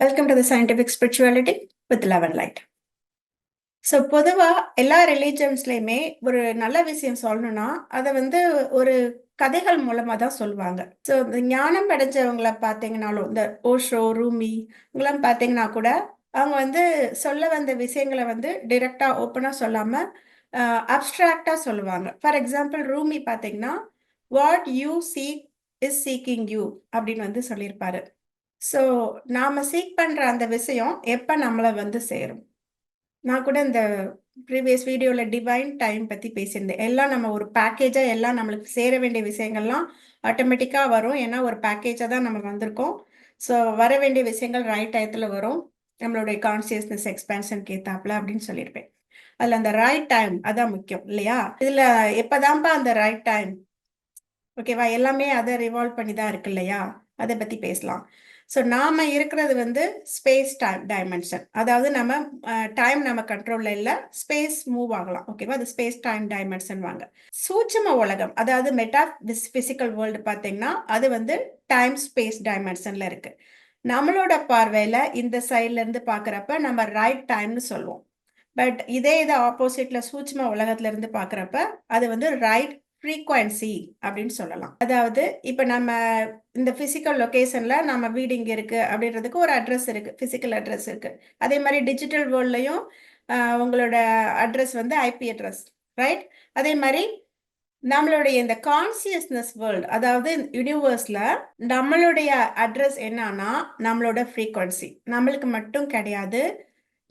Welcome to the scientific spirituality with eleven light so பொதுவாக எல்லா ரிலீஜன்ஸ்லையுமே ஒரு நல்ல விஷயம் சொல்லணும்னா அதை வந்து ஒரு கதைகள் மூலமாக தான் சொல்லுவாங்க. ஸோ இந்த ஞானம் அடைஞ்சவங்களை பார்த்தீங்கனாலும் இந்த ஓஷோ ரூமி இவங்களாம் பார்த்தீங்கன்னா கூட அவங்க வந்து சொல்ல வந்த விஷயங்களை வந்து டிரெக்டாக ஓப்பனாக சொல்லாமல் அப்ட்ராக்டாக சொல்லுவாங்க. ஃபார் எக்ஸாம்பிள் ரூமி பார்த்தீங்கன்னா what you seek is seeking you அப்படின்னு வந்து சொல்லியிருப்பாரு. ஸோ நாம் சீக் பண்ணுற அந்த விஷயம் எப்போ நம்மளை வந்து சேரும்? நான் கூட இந்த ப்ரீவியஸ் வீடியோவில் டிவைன் டைம் பற்றி பேசியிருந்தேன். எல்லாம் நம்ம ஒரு பேக்கேஜாக எல்லாம் நம்மளுக்கு சேர வேண்டிய விஷயங்கள்லாம் ஆட்டோமேட்டிக்காக வரும். ஏன்னா ஒரு பேக்கேஜாக தான் நம்ம வந்திருக்கோம். ஸோ வர வேண்டிய விஷயங்கள் ரைட் டயத்தில் வரும். நம்மளுடைய கான்சியஸ்னஸ் எக்ஸ்பென்ஷன் கேத்தாப்ல அப்படின்னு சொல்லியிருப்பேன். அதில் அந்த ரைட் டைம் அதான் முக்கியம் இல்லையா? இதில் எப்போதான்ப்பா அந்த ரைட் டைம் ஓகேவா எல்லாமே அதை ரிவால்வ் பண்ணி தான் இருக்கு இல்லையா? அதை பற்றி பேசலாம். ஸோ நாம் இருக்கிறது வந்து ஸ்பேஸ் டைம் டைமென்ஷன் அதாவது நம்ம டைம் நம்ம கண்ட்ரோலில் இல்லை ஸ்பேஸ் மூவ் ஆகலாம். ஓகேவா அது ஸ்பேஸ் டைம் டைமென்ஷன் வாங்க. சூட்சம உலகம் அதாவது மெட்டா ஃபிசிக்கல் வேர்ல்டு பார்த்தீங்கன்னா அது வந்து டைம் ஸ்பேஸ் டைமென்ஷனில் இருக்குது நம்மளோட பார்வையில் இந்த சைட்லேருந்து பார்க்குறப்ப நம்ம ரைட் டைம்னு சொல்லுவோம். பட் இதே இதை ஆப்போசிட்ல சூட்சம உலகத்துல இருந்து பாக்குறப்ப அது வந்து ரைட் ஃப்ரீக்வன்சி அப்படின்னு சொல்லலாம். அதாவது இப்போ நம்ம இந்த ஃபிசிக்கல் லொக்கேஷனில் நம்ம வீடு இங்கே இருக்குது அப்படின்றதுக்கு ஒரு அட்ரஸ் இருக்குது ஃபிசிக்கல் அட்ரஸ் இருக்குது அதே மாதிரி டிஜிட்டல் வேர்ல்ட்லையும் உங்களோட அட்ரஸ் வந்து ஐபி அட்ரஸ் ரைட் அதே மாதிரி நம்மளுடைய இந்த கான்சியஸ்னஸ் வேர்ல்டு அதாவது யூனிவர்ஸில் நம்மளுடைய அட்ரஸ் என்னன்னா நம்மளோட ஃப்ரீக்வன்சி நம்மளுக்கு மட்டும் கிடையாது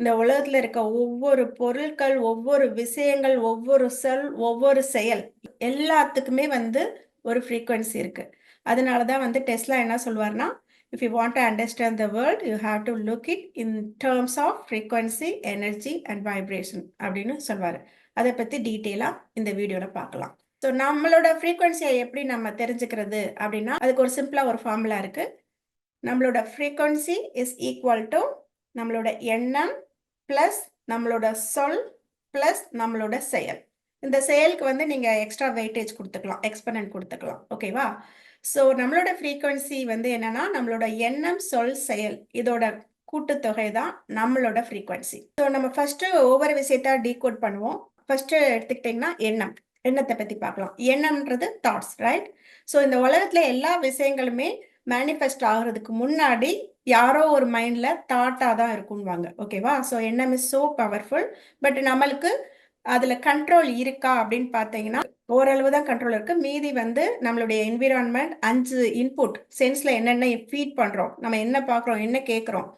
இந்த உலகத்துல இருக்க ஒவ்வொரு பொருட்கள் ஒவ்வொரு விஷயங்கள் ஒவ்வொரு சொல் ஒவ்வொரு செயல் எல்லாத்துக்குமே வந்து ஒரு ஃப்ரீக்வன்சி இருக்கு. அதனால தான் வந்து டெஸ்லா என்ன சொல்லுவார்னா if you want to understand the world you have to look it in terms of frequency energy and vibration அப்படின்னு சொல்வார். அதை பற்றி டீட்டெயிலாக இந்த வீடியோவில் பார்க்கலாம் ஸோ நம்மளோட ஃப்ரீக்வன்சியை எப்படி நம்ம தெரிஞ்சுக்கிறது அப்படின்னா அதுக்கு ஒரு சிம்பிளாக ஒரு ஃபார்முலா இருக்குது நம்மளோட ஃப்ரீக்வன்சி இஸ் ஈக்குவல் டு நம்மளோட எண்ணம் ப்ளஸ் நம்மளோட சொல் ப்ளஸ் நம்மளோட செயல். இந்த செயலுக்கு வந்து நீங்கள் எக்ஸ்ட்ரா வெயிட்டேஜ் கொடுத்துக்கலாம் எக்ஸ்பனன்ட் கொடுத்துக்கலாம். ஓகேவா ஸோ நம்மளோட ஃப்ரீக்குவன்சி வந்து என்னன்னா நம்மளோட எண்ணம் சொல் செயல் இதோட கூட்டுத்தொகை தான் நம்மளோட ஃப்ரீக்குவன்சி ஸோ நம்ம ஃபர்ஸ்ட் ஒவ்வொரு விஷயத்த டீகோட் பண்ணுவோம். ஃபர்ஸ்ட் எடுத்துக்கிட்டிங்கன்னா எண்ணம். எண்ணத்தை பற்றி பார்க்கலாம். எண்ணம்ன்றது தாட்ஸ் ரைட் ஸோ இந்த உலகத்தில் எல்லா விஷயங்களுமே மேனிஃபெஸ்ட் ஆகுறதுக்கு முன்னாடி யாரோ ஒரு மைண்ட்ல தாட்டாக தான் இருக்கும்வாங்க. ஓகேவா ஸோ எண்ணம் இஸ் சோ பவர்ஃபுல் பட் நம்மளுக்கு அதில் கண்ட்ரோல் இருக்கா அப்படின்னு பார்த்தீங்கன்னா ஓரளவு தான் கண்ட்ரோல் இருக்குது மீதி வந்து நம்மளுடைய என்விரான்மெண்ட் அஞ்சு இன்புட் சென்ஸில் என்னென்ன ஃபீட் பண்ணுறோம் நம்ம என்ன பார்க்குறோம் என்ன கேட்குறோம்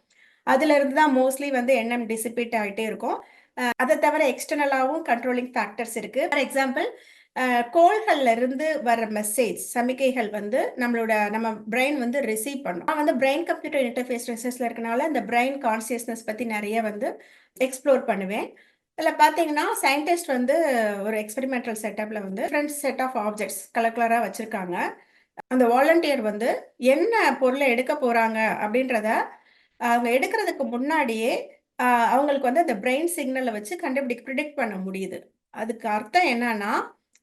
அதுலேருந்து தான் மோஸ்ட்லி வந்து எண்ணம் டிசிபேட் ஆகிட்டே இருக்கும். அதை தவிர எக்ஸ்டர்னலாகவும் கண்ட்ரோலிங் ஃபேக்டர்ஸ் இருக்கு. ஃபார் எக்ஸாம்பிள் கோள்கள்ல இருந்து வர மெசேஜ் சமிக்கைகள் வந்து நம்மளோட நம்ம பிரெயின் வந்து ரிசீவ் பண்ணும். நான் வந்து பிரெயின் கம்ப்யூட்டர் இன்டர்ஃபேஸ் ரிசர்ச்ல இருக்கனால இந்த பிரெயின் கான்சியஸ்னஸ் பத்தி நிறைய வந்து எக்ஸ்ப்ளோர் பண்ணுவேன். இதில் பார்த்தீங்கன்னா சயின்டிஸ்ட் வந்து ஒரு எக்ஸ்பெரிமெண்டல் செட்டப்ல வந்து different set of objects colour கலராக வச்சிருக்காங்க. அந்த வாலண்டியர் வந்து என்ன பொருளை எடுக்க போறாங்க அப்படின்றத அவங்க எடுக்கிறதுக்கு முன்னாடியே அவங்களுக்கு வந்து அந்த பிரெயின் சிக்னலை வச்சு கண்டுபிடி ப்ரிடிக்ட் பண்ண முடியுது. அதுக்கு அர்த்தம் என்னன்னா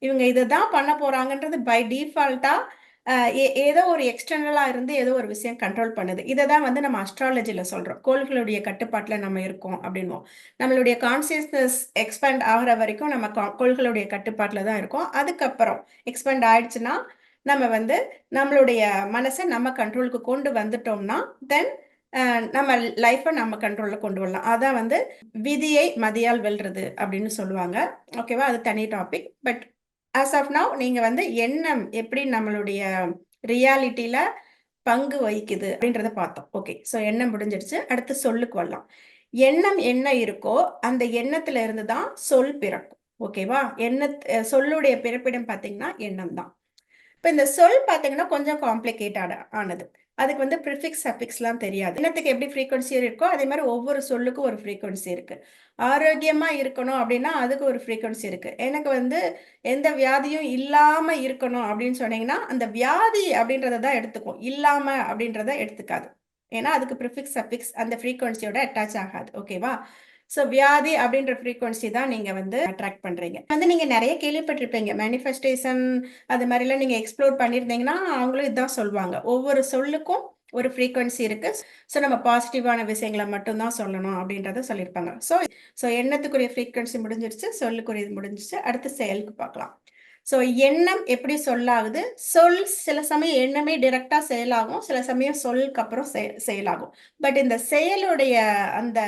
இவங்க இதை தான் பண்ண போறாங்கன்றது பை டிஃபால்ட்டா ஏதோ ஒரு எக்ஸ்டர்னலா இருந்து ஏதோ ஒரு விஷயம் கண்ட்ரோல் பண்ணுது. இதை தான் வந்து நம்ம அஸ்ட்ராலஜில சொல்றோம். கோள்களுடைய கட்டுப்பாட்டுல நம்ம இருக்கோம் அப்படின்வோம் நம்மளுடைய கான்சியஸ்னஸ் எக்ஸ்பேண்ட் ஆகிற வரைக்கும் நம்ம கோள்களுடைய கட்டுப்பாட்டுல தான் இருக்கோம். அதுக்கப்புறம் எக்ஸ்பேண்ட் ஆயிடுச்சுன்னா நம்ம வந்து நம்மளுடைய மனசை நம்ம கண்ட்ரோலுக்கு கொண்டு வந்துட்டோம்னா தென் நம்ம லைஃப்பை நம்ம கண்ட்ரோலில் கொண்டு வரலாம். அதான் வந்து விதியை மதியால் வெல்றது அப்படின்னு சொல்லுவாங்க. ஓகேவா அது தனி topic but as of now நீங்கள் வந்து எண்ணம் எப்படி நம்மளுடைய ரியாலிட்டியில பங்கு வகிக்குது அப்படின்றத பார்த்தோம். ஓகே ஸோ எண்ணம் முடிஞ்சிடுச்சு. அடுத்து சொல்லுக்கு வரலாம். எண்ணம் என்ன இருக்கோ அந்த எண்ணத்துல இருந்து தான் சொல் பிறக்கும். ஓகேவா எண்ண சொல்லுடைய பிறப்பிடம் பார்த்தீங்கன்னா எண்ணம் தான். இப்போ இந்த சொல் பார்த்தீங்கன்னா கொஞ்சம் காம்ப்ளிகேட்டட் ஆனது. அதுக்கு வந்து ப்ரிஃபிக்ஸ் சஃபிக்ஸ்லாம் தெரியாது. இன்னத்துக்கு எப்படி ஃப்ரீக்வன்சி இருக்கோ அதே மாதிரி ஒவ்வொரு சொல்லுக்கும் ஒரு ஃப்ரீக்வன்சி இருக்குது ஆரோக்கியமாக இருக்கணும் அப்படின்னா அதுக்கு ஒரு ஃப்ரீக்வன்சி இருக்குது எனக்கு வந்து எந்த வியாதியும் இல்லாமல் இருக்கணும் அப்படின்னு சொன்னீங்கன்னா அந்த வியாதி அப்படின்றத தான் எடுத்துக்கும் இல்லாமல் அப்படின்றத எடுத்துக்காது. ஏன்னா அதுக்கு ப்ரிஃபிக்ஸ் சஃபிக்ஸ் அந்த ஃப்ரீக்வன்சியோட அட்டாச் ஆகாது. ஓகேவா ஸோ வியாதி அப்படின்ற ஃப்ரீக்வன்சி தான் நீங்கள் வந்து அட்ராக்ட் பண்ணுறீங்க வந்து நீங்கள் நிறைய கேள்விப்பட்டிருப்பீங்க. மேனிஃபெஸ்டேஷன் அது மாதிரிலாம் நீங்கள் எக்ஸ்ப்ளோர் பண்ணியிருந்தீங்கன்னா அவங்களும் இதுதான் சொல்லுவாங்க. ஒவ்வொரு சொல்லுக்கும் ஒரு ஃப்ரீக்வன்சி இருக்கு. ஸோ நம்ம பாசிட்டிவான விஷயங்களை மட்டும்தான் சொல்லணும் அப்படின்றத சொல்லியிருப்பாங்க. ஸோ ஸோ எண்ணத்துக்குரிய ஃப்ரீக்வன்சி முடிஞ்சிருச்சு. சொல்லுக்குரியது முடிஞ்சிருச்சு. அடுத்து செயலுக்கு பார்க்கலாம். ஸோ எண்ணம் எப்படி சொல்லாகுது? சொல் சில சமயம் எண்ணமே டிரெக்டாக செயலாகும். சில சமயம் சொல்லுக்கு அப்புறம் செயலாகும். பட் இந்த செயலுடைய அந்த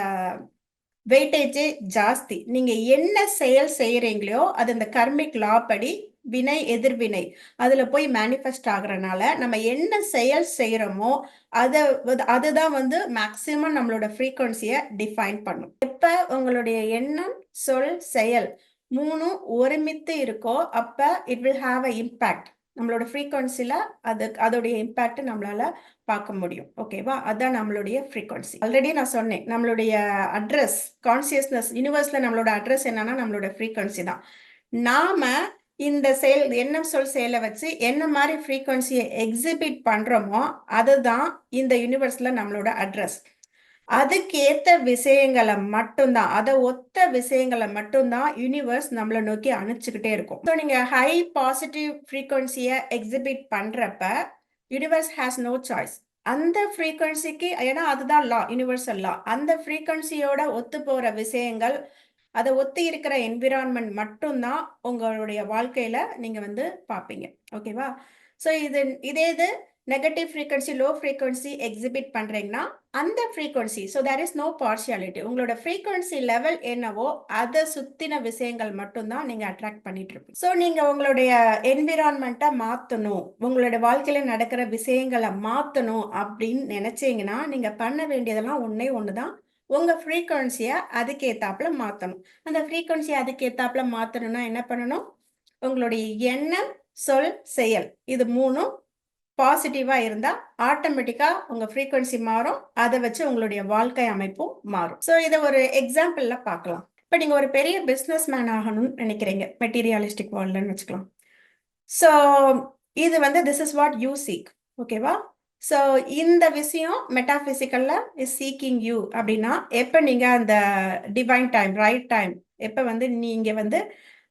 வெயிட்டேஜே ஜாஸ்தி. நீங்க என்ன செயல் செய்யறீங்களோ அது இந்த கர்மிக் லா படி வினை எதிர்வினை அதுல போய் மேனிஃபெஸ்ட் ஆகுறனால நம்ம என்ன செயல் செய்யறோமோ அதை அதுதான் வந்து மேக்சிமம் நம்மளோட ஃப்ரீக்வன்சியை டிஃபைன் பண்ணும். எப்ப உங்களுடைய எண்ணம் சொல் செயல் மூணும் ஒருமித்து இருக்கோ அப்ப it will have a impact நம்மளோட ஃப்ரீக்வன்சில அது அதோடைய இம்பேக்ட் நம்மளால பார்க்க முடியும். ஓகேவா அதுதான் நம்மளுடைய ஃப்ரீக்வன்சி ஆல்ரெடி நான் சொன்னேன் நம்மளுடைய அட்ரஸ் கான்சியஸ்னஸ் யூனிவர்ஸ்ல நம்மளோட அட்ரஸ் என்னன்னா நம்மளோட ஃப்ரீக்வன்சி தான். நாம இந்த செயல் எண்ணம் சொல் செயலை வச்சு என்ன மாதிரி ஃப்ரீக்வன்சியை எக்ஸிபிட் பண்றோமோ அதுதான் இந்த யூனிவர்ஸ்ல நம்மளோட அட்ரஸ் அதுக்கேத்த விஷயங்களை மட்டும்தான் அதை ஒத்த விஷயங்களை மட்டும்தான் யூனிவர்ஸ் நம்மளை நோக்கி அனுப்பிச்சுக்கிட்டே இருக்கும். ஸோ நீங்க ஹை பாசிட்டிவ் ஃப்ரீக்வன்சியை எக்ஸிபிட் பண்றப்ப யூனிவர்ஸ் ஹேஸ் நோ சாய்ஸ் அந்த ஃப்ரீக்வன்சிக்கு ஏன்னா அதுதான் லா யூனிவர்சல் லா அந்த ஃப்ரீக்வன்சியோட ஒத்து போற விஷயங்கள் அதை ஒத்து இருக்கிற என்விரான்மெண்ட் மட்டும்தான் உங்களுடைய வாழ்க்கையில நீங்க வந்து பார்ப்பீங்க. ஓகேவா ஸோ இது இதே இது negative frequency low frequency exhibit பண்ணுறீங்கன்னா அந்த frequency so there is no partiality உங்களோட ஃப்ரீக்வன்சி லெவல் என்னவோ அதை சுற்றின விஷயங்கள் மட்டும்தான் நீங்கள் அட்ராக்ட் பண்ணிட்டு இருப்பீங்க. ஸோ நீங்கள் உங்களுடைய என்விரான்மெண்ட்டை மாற்றணும் உங்களோட வாழ்க்கையில் நடக்கிற விஷயங்களை மாற்றணும் அப்படின்னு நினச்சிங்கன்னா நீங்கள் பண்ண வேண்டியதெல்லாம் ஒன்றே ஒன்று தான் உங்கள் ஃப்ரீக்வன்சியை அதுக்கேற்றாப்புல மாற்றணும் அந்த ஃப்ரீக்வன்சியை அதுக்கேற்றாப்புல மாற்றணும்னா என்ன பண்ணணும்? உங்களுடைய எண்ணம் சொல் செயல் இது மூணும் பாசிட்டிவா இருந்தா ஆட்டோமேட்டிக்கா உங்க ஃப்ரீக்வன்சி மாறும். அதை வச்சு உங்களுடைய வாழ்க்கை அமைப்பும் மாறும். ஸோ இதை ஒரு எக்ஸாம்பிள்ல பார்க்கலாம். இப்போ நீங்க ஒரு பெரிய பிஸ்னஸ் மேன் ஆகணும்னு நினைக்கிறீங்க. மெட்டீரியலிஸ்டிக் வேர்ல்டுன்னு வச்சுக்கலாம். ஸோ இது வந்து this is what you seek ஓகேவா ஸோ இந்த விஷயம் மெட்டாபிசிக்கல்ல இஸ் சீக்கிங் யூ அப்படின்னா எப்போ நீங்க அந்த டிவைன் டைம் ரைட் டைம் எப்போ வந்து நீங்க வந்து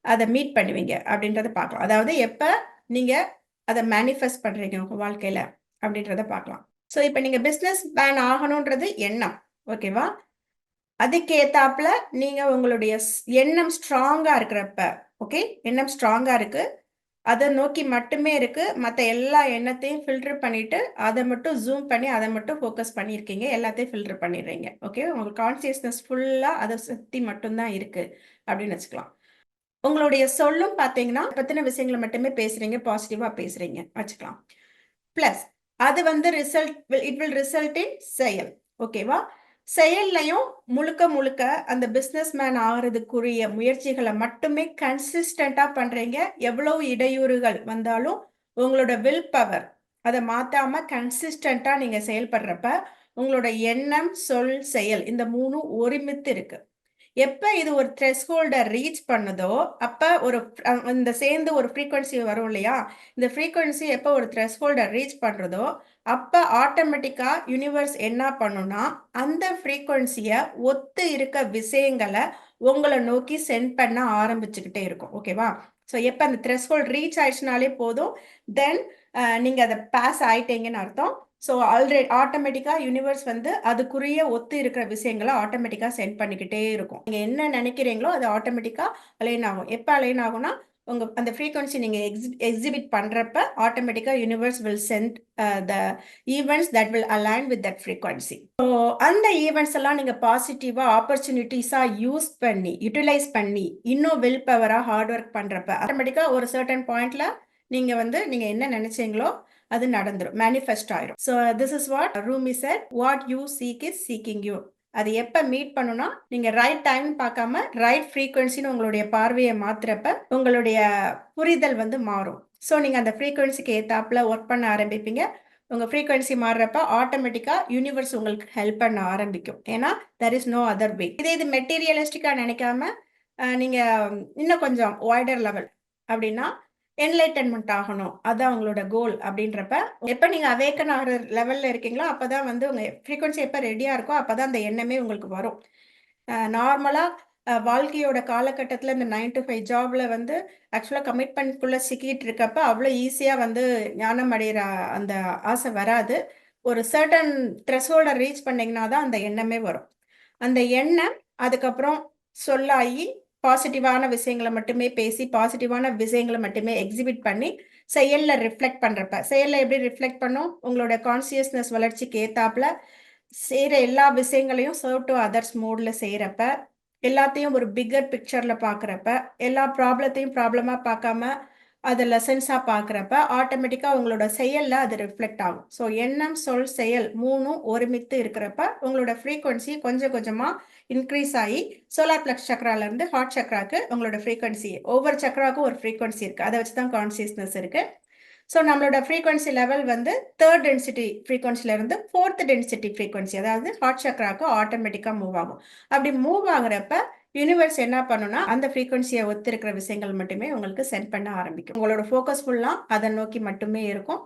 அதை மீட் பண்ணுவீங்க அப்படின்றத பார்க்கலாம். அதாவது எப்போ நீங்க அதை மேனிஃபெஸ்ட் பண்றீங்க உங்க வாழ்க்கையில அப்படின்றத பார்க்கலாம். ஸோ இப்போ நீங்க பிஸ்னஸ் மேன் ஆகணுன்றது எண்ணம் ஓகேவா அதுக்கு ஏத்தாப்புல நீங்க உங்களுடைய எண்ணம் ஸ்ட்ராங்கா இருக்கிறப்ப ஓகே எண்ணம் ஸ்ட்ராங்கா இருக்கு. அதை நோக்கி மட்டுமே இருக்கு. மற்ற எல்லா எண்ணத்தையும் ஃபில்டர் பண்ணிட்டு அதை மட்டும் ஜூம் பண்ணி அதை மட்டும் ஃபோக்கஸ் பண்ணியிருக்கீங்க. எல்லாத்தையும் ஃபில்டர் பண்ணிடுறீங்க ஓகே உங்களுக்கு கான்சியஸ்னஸ் ஃபுல்லாக அதை சுற்றி மட்டும்தான் இருக்கு அப்படின்னு வச்சுக்கலாம். உங்களுடைய சொல்லும் பார்த்தீங்கன்னா பத்தின விஷயங்களை மட்டுமே பேசுறீங்க பாசிட்டிவா பேசுறீங்க. வச்சுக்கலாம். பிளஸ் அது வந்து result it will result in செயல். ஓகேவா செயல்லையும் முழுக்க முழுக்க அந்த பிஸ்னஸ் மேன் ஆகிறதுக்குரிய முயற்சிகளை மட்டுமே கன்சிஸ்டண்டா பண்றீங்க. எவ்வளவு இடையூறுகள் வந்தாலும் உங்களோட வில் பவர் அதை மாத்தாம கன்சிஸ்டண்டா நீங்க செயல்படுறப்ப உங்களோட எண்ணம் சொல் செயல் இந்த மூணும் ஒருமித்து இருக்கு. எப்போ இது ஒரு த்ரெஷ்ஹோல்டை ரீச் பண்ணுதோ அப்போ ஒரு இந்த சேர்ந்து ஒரு ஃப்ரீக்குவன்சி வரும் இல்லையா? இந்த ஃப்ரீக்குவன்சி எப்போ ஒரு த்ரெஷ்ஹோல்டை ரீச் பண்ணுறதோ அப்போ ஆட்டோமேட்டிக்காக யூனிவர்ஸ் என்ன பண்ணுனா அந்த ஃப்ரீக்குவன்சியை ஒத்து இருக்க விஷயங்களை உங்களை நோக்கி சென்ட் பண்ண ஆரம்பிச்சுக்கிட்டே இருக்கும். ஓகேவா ஸோ எப்போ அந்த த்ரெஷ்ஹோல்ட் ரீச் ஆயிடுச்சுனாலே போதும். தென் நீங்கள் அதை பாஸ் ஆயிட்டீங்கன்னு அர்த்தம். ஸோ ஆல்ரெடி ஆட்டோமேட்டிக்காக யூனிவர்ஸ் வந்து அதுக்குரிய ஒத்து இருக்கிற விஷயங்களை ஆட்டோமேட்டிக்காக சென்ட் பண்ணிக்கிட்டே இருக்கும். நீங்கள் என்ன நினைக்கிறீங்களோ அது ஆட்டோமேட்டிக்காக அலைன் ஆகும். எப்போ அலைன் ஆகும்னா உங்கள் அந்த ஃப்ரீக்வன்சி எக்ஸி எக்ஸிபிட் பண்ணுறப்ப ஆட்டோமேட்டிக்காக universe will send the events that will align with that frequency so அந்த ஈவெண்ட்ஸ் எல்லாம் நீங்கள் பாசிட்டிவாக ஆப்பர்ச்சுனிட்டிஸாக யூஸ் பண்ணி யூட்டிலைஸ் பண்ணி இன்னும் வில் பவராக ஹார்ட் ஒர்க் பண்ணுறப்ப ஆட்டோமேட்டிக்காக ஒரு சர்டன் பாயிண்ட்ல நீங்கள் வந்து நீங்கள் என்ன நினைச்சீங்களோ அது நடந்துடும் மேனிஃபெஸ்ட் ஆயிரும். So this is what Rumi said what you seek is seeking you அது எப்போ மீட் பண்ணுனா நீங்க ரைட் டைம் பார்க்காம ரைட் ஃப்ரீக்வன்சின்னு உங்களுடைய பார்வையை மாத்துறப்ப உங்களுடைய புரிதல் வந்து மாறும். ஸோ நீங்க அந்த ஃப்ரீக்வன்சிக்கு ஏத்தாப்புல ஒர்க் பண்ண ஆரம்பிப்பீங்க. உங்க ஃப்ரீக்வன்சி மாறுறப்ப ஆட்டோமேட்டிக்கா யூனிவர்ஸ் உங்களுக்கு ஹெல்ப் பண்ண ஆரம்பிக்கும். ஏன்னா there is no other way இதே இது மெட்டீரியலிஸ்டிக்கா நினைக்காம நீங்கள் நீங்க இன்னும் கொஞ்சம் வைடர் லெவல் அப்படின்னா என்லைட்டன்மெண்ட் ஆகணும். அதுதான் அவங்களோட கோல் அப்படின்றப்ப எப்போ நீங்கள் அவேக்கன் ஆகிற லெவலில் இருக்கீங்களோ அப்போ தான் வந்து உங்கள் ஃப்ரீக்வன்சி எப்போ ரெடியாக இருக்கோ அப்போ தான் அந்த எண்ணமே உங்களுக்கு வரும். நார்மலாக வாழ்க்கையோட காலகட்டத்தில் இந்த நைன் டு ஃபைவ் ஜாபில் வந்து ஆக்சுவலாக கமிட்மெண்ட்குள்ளே சிக்கிட்டு இருக்கப்ப அவ்வளோ ஈஸியாக வந்து ஞானம் அடைகிற அந்த ஆசை வராது. ஒரு சர்டன் த்ரெஷோல்டை ரீச் பண்ணிங்கன்னா தான் அந்த எண்ணமே வரும். அந்த எண்ணம் அதுக்கப்புறம் சொல்லாகி பாசிட்டிவான விஷயங்களை மட்டுமே பேசி பாசிட்டிவான விஷயங்களை மட்டுமே எக்ஸிபிட் பண்ணி செயலில் ரிஃப்ளெக்ட் பண்ணுறப்ப செயலில் எப்படி ரிஃப்ளெக்ட் பண்ணும்? உங்களோட கான்சியஸ்னஸ் வளர்ச்சிக்கு ஏத்தாப்புல செய்கிற எல்லா விஷயங்களையும் சர்வ் டு அதர்ஸ் மோடில் செய்கிறப்ப எல்லாத்தையும் ஒரு பிக்கர் பிக்சரில் பார்க்குறப்ப எல்லா ப்ராப்ளத்தையும் ப்ராப்ளமாக பார்க்காம அதை லெசன்ஸாக பார்க்குறப்ப ஆட்டோமேட்டிக்காக உங்களோட செயலில் அது ரிஃப்ளெக்ட் ஆகும். ஸோ எண்ணம் சொல் செயல் மூணும் ஒருமித்து இருக்கிறப்ப உங்களோட ஃப்ரீக்குவன்சி கொஞ்சம் கொஞ்சமாக இன்க்ரீஸ் ஆகி சோலார் பிளக்ஸ் சக்கராலேருந்து ஹாட் ஹார்ட் சக்கராக்கு உங்களோட ஃப்ரீக்குவன்சி ஒவ்வொரு சக்கராக்கும் ஒரு ஃப்ரீக்குவன்சி இருக்குது அதை வச்சு தான் கான்சியஸ்னஸ் இருக்குது ஸோ நம்மளோட ஃப்ரீக்வன்சி லெவல் வந்து தேர்ட் டென்சிட்டி ஃப்ரீக்வன்சிலேருந்து ஃபோர்த் டென்சிட்டி ஃப்ரீக்வன்சி அதாவது ஹார்ட் சக்கராக்கு ஆட்டோமேட்டிக்காக மூவ் ஆகும். அப்படி மூவ் ஆகுறப்ப யூனிவர்ஸ் என்ன பண்ணுனா அந்த ஃப்ரீக்வன்சியை ஒத்திருக்கிற விஷயங்கள் மட்டுமே உங்களுக்கு சென்ட் பண்ண ஆரம்பிக்கும். உங்களோட ஃபோக்கஸ் ஃபுல்லாக அதை நோக்கி மட்டுமே இருக்கும்.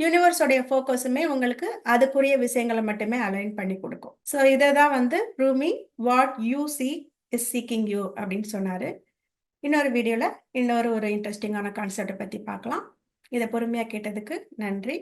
யூனிவர்ஸோடைய ஃபோக்கஸுமே உங்களுக்கு அதுக்குரிய விஷயங்களை மட்டுமே அலைன் பண்ணி கொடுக்கும். ஸோ இதை தான் வந்து Rumi what you see is seeking you அப்படின்னு சொன்னார். இன்னொரு வீடியோவில் இன்னொரு ஒரு இன்ட்ரெஸ்டிங்கான கான்செப்டை பற்றி பார்க்கலாம். இதை பொறுமையாக கேட்டதுக்கு நன்றி.